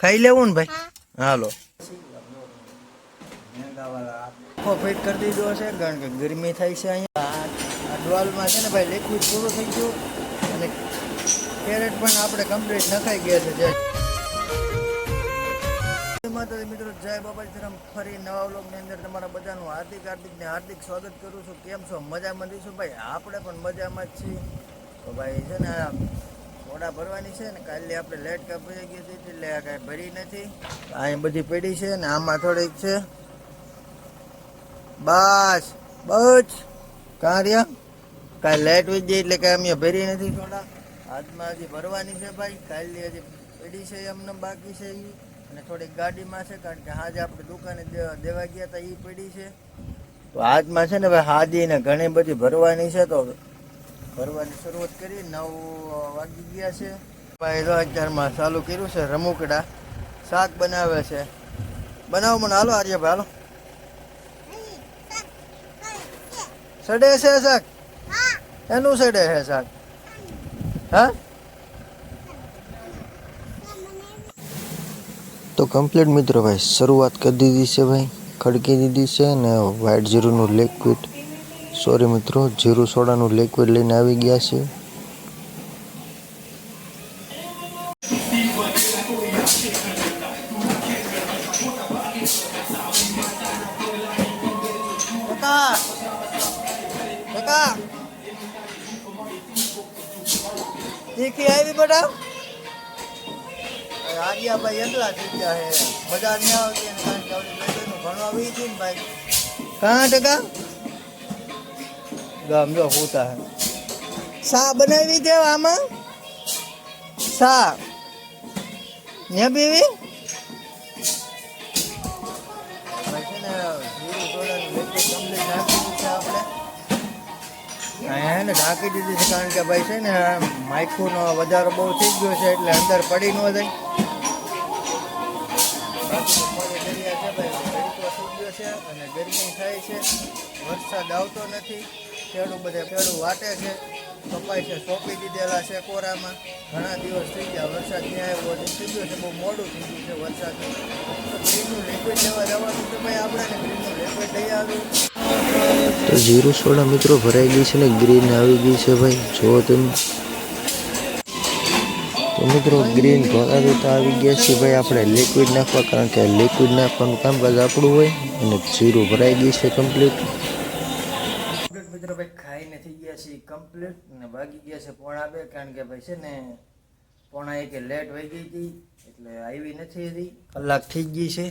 ખાઈ લેવું ને ભાઈ? હાલો. આખો ફિટ કરી દીધો છે કારણ કે ગરમી થાય છે અહીંયા. આ ડોલમાં છે ને ભાઈ લિક્વિડ પૂરું થઈ ગયું. અને કેરેટ પણ આપણે કમ્પ્લીટ નખાઈ ગયા છે જે જય માતાજી મિત્રો જય બાબાજી રામ ફરી નવા વ્લોગની અંદર તમારા બધાનું હાર્દિક હાર્દિક ને હાર્દિક સ્વાગત કરું છું. કેમ છો? મજામાં રહીશું ભાઈ આપણે પણ મજામાં જ છીએ. તો ભાઈ છે ને સોડા ભરવાની છે ને કાલે આપણે લેટ કાપી ગઈ હતી એટલે આ કાંઈ ભરી નથી. અહીં બધી પડી છે ને આમાં થોડીક છે. બસ બસ. કાં રહ્યા કાંઈ લેટ વી જાય એટલે કાંઈ અમે ભરી નથી થોડા. હાથમાં હજી ભરવાની છે ભાઈ. કાલની હજી પડી છે એમને બાકી છે એ અને થોડીક ગાડીમાં છે કારણ કે આજે આપણે દુકાને દેવા ગયા હતા એ પડી છે. તો હાથમાં છે ને ભાઈ હાજી ને ઘણી બધી ભરવાની છે તો ભરવાની શરૂઆત કરી, નવ વાગી ગયા છે. ભાઈ તો અત્યારમાં ચાલુ કર્યું છે, રમુકડા, શાક બનાવે છે. બનાવો મને, હાલો આર્યભાઈ, હાલો. સડે છે શાક? એનું સડે છે શાક? હા? તો કમ્પ્લીટ મિત્રો ભાઈ, શરૂઆત કરી દીધી છે ભાઈ, ખડકી દીધી છે અને વ્હાઇટ જીરુંનું લિક્વિડ સોરી મિત્રો, જીરું સોડાનું લિક્વિડ લઈને આવી ગયા છે કાકા તીખી આવી બેટા આર્યા ભાઈ એકલા હે મજા નહીં આવતી ભણવા હતી ને ભાઈ. કાં ટકા? ગામ જો હોતા હે. સા બનાવી છે આમાં? સા ને બીવી? ભાઈ છે ને, જીરું સોડાનું liquid complete નાખી દીધું આપણે. અહીંયા ને ઢાંકી દીધી છે કારણ કે ભાઈ છે ને માઇકુનો વધારો બહુ થઈ ગયો છે એટલે અંદર પડી ન જાય. છે અને ગરમી થાય છે. વરસાદ આવતો નથી. ખેડૂત બધે ખેડૂત વાટે છે. કપાય છે, સોંપી દીધેલા છે કોરામાં. ઘણા દિવસ થઈ ગયા વરસાદ ત્યાં આવ્યો છે. થઈ ગયો છે, બહુ મોડું થઈ ગયું છે વરસાદ. ગ્રીનનું લિક્વિડ લેવા જવાનું છે ભાઈ આપણે ગ્રીનનું લિક્વિડ લઈ આવ્યું તો જીરું સોડા મિત્રો ભરાઈ ગઈ છે ને ગ્રીન આવી ગઈ છે ભાઈ. જુઓ તમે. તો મિત્રો ગ્રીન ભરાવી તો આવી ગયા છે ભાઈ આપણે લિક્વિડ નાખવા, કારણ કે લિક્વિડ નાખવાનું કામકાજ આપણું હોય અને જીરું ભરાઈ ગઈ છે કમ્પ્લીટ કમ્પ્લીટ ને ભાગી ગયા છે પોણા બે, કારણ કે ભાઈ છે ને પોણા એક લેટ વહી ગઈ હતી, એટલે આવી નથી હતી. કલાક થઈ ગઈ છે.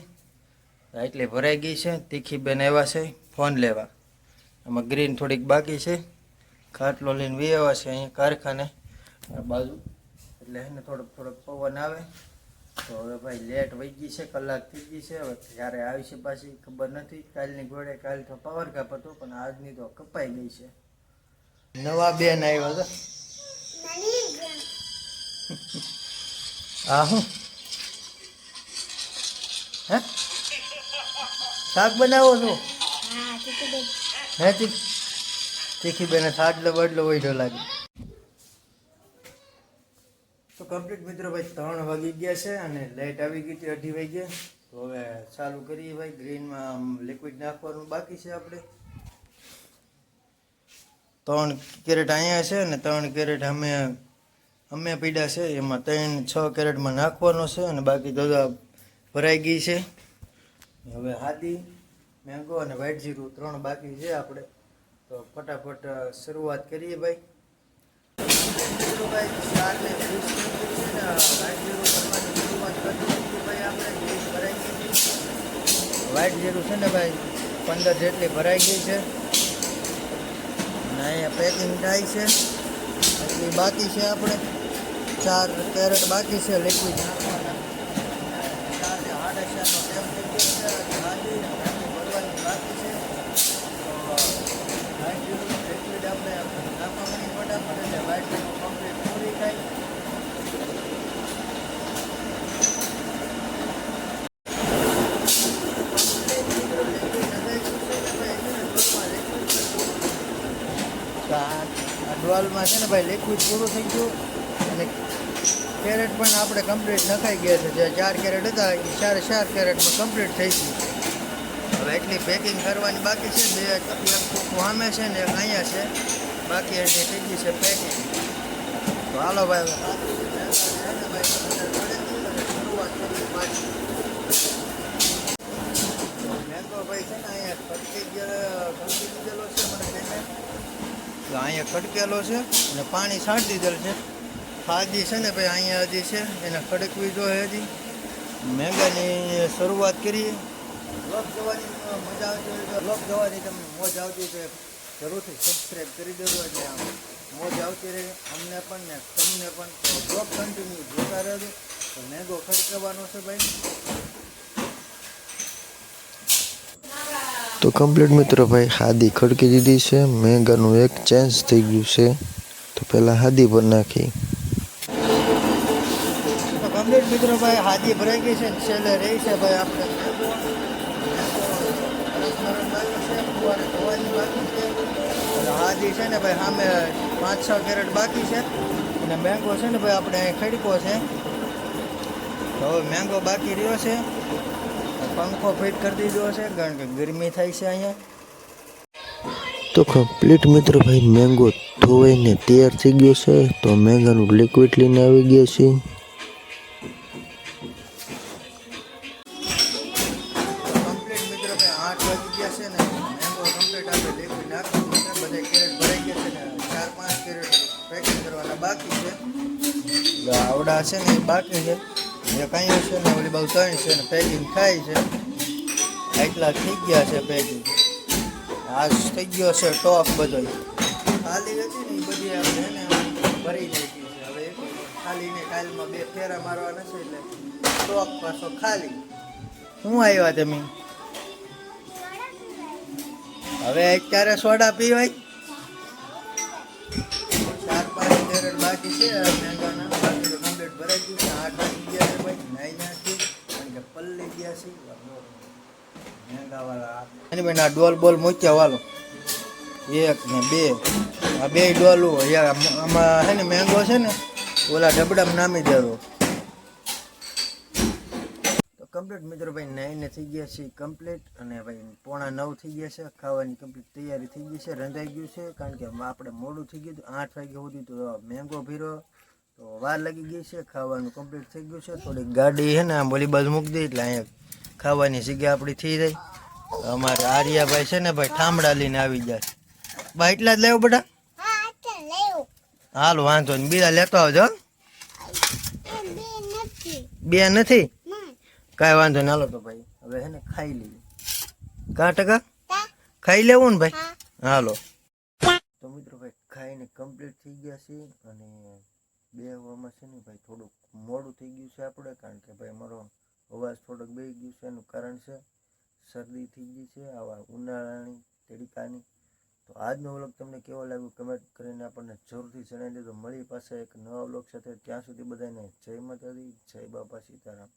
એટલે ભરાઈ ગઈ છે. તીખી બેન આવ્યા છે. ફોન લેવા. આમાં ગ્રીન થોડીક બાકી છે. ખાટલો લઈને વી આવ્યા છે અહીંયા કારખાને બાજુ. એટલે એને થોડોક થોડોક પવન આવે. તો હવે ભાઈ લેટ વહી ગઈ છે. કલાક થઈ ગઈ છે. હવે ક્યારે આવી છે પાછી ખબર નથી. કાલની ઘોડે કાલ તો પાવર કાપ હતો, પણ આજની તો કપાઈ ગઈ છે. નવા બેન આવ્યા હતા. આ હું હે? શાક બનાવો છો? હે તીખ બેને થાટલો બડલો વૈઠો લાગે. તો કમ્પ્લીટ મિત્રો ભાઈ, ત્રણ વાગી ગયા છે અને લાઇટ આવી ગઈ હતી અઢી વાગ્યા. તો હવે ચાલુ કરીએ ભાઈ ગ્રીનમાં લિક્વિડ નાખવાનું બાકી છે આપણે. ત્રણ કેરેટ અહીંયા છે અને ત્રણ કેરેટ અમે અમે પીડા છે. એમાં ત્રણ, છ કેરેટમાં નાખવાનો છે અને બાકી તો ભરાઈ ગઈ છે. હવે હાદી, મેંગો અને વ્હાઈટ જીરું ત્રણ બાકી છે આપણે. તો ફટાફટ શરૂઆત કરીએ ભાઈ. ભાઈ ચારને મિનિટ છે ભાઈ આપણે. ભરાઈ ગઈ હતી જીરું છે ને ભાઈ, પંદર જેટલી ભરાઈ ગઈ છે. અહીંયા પેકિંગ થાય છે. એટલી બાકી છે આપણે. ચાર કેરેટ બાકી છે લિક્વિડ નાખવાના ચાર ને આઠ હજારનો ટેમ થઈ ગયો છે હાજી એમની ભરવાની બાકી છે તો વ્હાઈટ જીરું લિક્વિડ આપણે નાખવાની ફટાફટ એટલે વ્હાઈટ જીરું કમ્પ્લીટ પૂરી થાય ડોલમાં છે ને ભાઈ લિક્વિડ પૂરું થઈ ગયું. અને કેરેટ પણ આપણે કમ્પ્લીટ નખાઈ ગયા છે. જે ચાર કેરેટ હતા, એ ચાર ચાર કેરેટમાં કમ્પ્લીટ થઈ ગયું. હવે એટલી પેકિંગ કરવાની બાકી છે બે એક સામે છે ને એક અહીંયા છે. બાકી એટલી થઈ ગઈ છે પેકિંગ તો હાલો ભાઈ મેંગો ભાઈ છે ને અહીંયા ખડકી ગયેલો ખડકી દીધેલો છે મને બેને તો અહીંયા ખડકેલો છે અને પાણી છાંટી દીધેલ છે. ખાદી છે ને ભાઈ, અહીંયા હજી છે. એને ખડકવી જોઈએ હજી. મેંગાની શરૂઆત કરીએ. લોક જવાની મજા આવતી હોય તો લોક જવાની તમને મોજ આવતી હોય તો જરૂરથી સબસ્ક્રાઈબ કરી દેજો એટલે આમ મોજ આવતી રહે. અમને પણ ને તમને પણ બ્લોક કન્ટિન્યુ જોતા રહેજો. તો મેંગો ખડકવાનો છે ભાઈ. તો કમ્પ્લીટ મિત્રો ભાઈ હાદી ખડકી દીધી છે મેંગાનું એક ચેન્જ થઈ ગયું છે તો પહેલાં હાદી પર નાખી તો કમ્પ્લીટ મિત્રો ભાઈ હાજી ભરાઈ ગઈ છે ને છેલ્લે રહી છે ભાઈ આપણે હાજી છે ને ભાઈ સામે પાંચ છ કેરેટ બાકી છે અને મેંગો છે ને ભાઈ, આપણે અહીં ખડકો છે. તો હવે મેંગો બાકી રહ્યો છે. પંખો ફિટ કરી દીધો છે કારણ કે ગરમી થાય છે અહીંયા. તો કમ્પ્લીટ મિત્રો ભાઈ મેંગો ધોવાઈને તૈયાર થઈ ગયો છે તો મેંગાનું લિક્વિડ લઈને આવી ગયા છીએ. કમ્પ્લીટ મિત્રો ભાઈ આઠ વાગી ગયા છે ને મેંગો કમ્પ્લીટ આપણે લિક્વિડ નાખવાનું છે બધે કેરેટ ભરાઈ ગયા છે ને ચાર પાંચ કેરેટ પેકિંગ કરવાના બાકી છે. એટલે આવડા છે ને એ બાકી છે. એક અહીંયા છે ને, ઓલી બહુ ત્રણ છે ને, પેકિંગ થાય છે. એટલા થઈ ગયા છે પેકિંગ. આજ થઈ ગયો છે ટોપ બધો. ખાલી હતી ને, એ બધી આપણે ને, ભરી જાય છે. હવે ખાલી ને કાલમાં બે ફેરા મારવાના છે એટલે ટોપ પાછો ખાલી. શું આવ્યા તમે? હવે અત્યારે સોડા પીવાય? ચાર પાંચ કેરેટ બાકી છે એની બેન આ ડોલ બોલ મૂક્યા વાલો. એક ને બે. આ બે ડોલું આમાં છે ને મેંગો છે ને, ઓલા ઢબડામાં નામી દેવો તો કમ્પ્લીટ મિત્રો ભાઈ નાઈને થઈ ગયા છે કમ્પ્લીટ અને ભાઈ, પોણા નવ થઈ ગયા છે. ખાવાની કમ્પ્લીટ તૈયારી થઈ ગઈ છે, રંધાઈ ગયું છે, કારણ કે આપણે મોડું થઈ ગયું હતું, આઠ વાગ્યા સુધી તો મેંગો ભીરો. તો વાર લાગી ગઈ છે, ખાવાનું કમ્પ્લીટ થઈ ગયું છે. થોડીક ગાડી છે ને આમ બોલી બાજુ મૂકી દઈ એટલે અહીંયા ખાવાની જગ્યા આપણી થઈ જાય. અમારે આર્યાભાઈ છે ને ભાઈ ઠામડા લઈને આવી જાય. ભાઈ એટલા જ લેવો બધા હાલ, વાંધો નહીં. બીજા લેતો આવજો. બે નથી? કાંઈ વાંધો નહીં. હાલો તો ભાઈ, હવે હે ને ખાઈ લઈએ. કા ટકા? ખાઈ લેવું ને ભાઈ? હાલો. તો મિત્રો ભાઈ, ખાઈને કમ્પ્લીટ થઈ ગયા છે અને બે હવામાં છે ને ભાઈ થોડુંક મોડું થઈ ગયું છે આપણે, કારણ કે ભાઈ મારો અવાજ થોડોક બે ગયું છે, એનું કારણ છે શરદી થઈ ગઈ છે, આવા ઉનાળાની, તડકાની. તો આજનો વ્લોગ તમને કેવો લાગ્યો કમેન્ટ કરીને આપણને જરૂરથી જણાવી દેજો. મળી પાસે એક નવા વ્લોગ સાથે ત્યાં સુધી બધાને જય માતાજી, જય બાપા સીતારામ.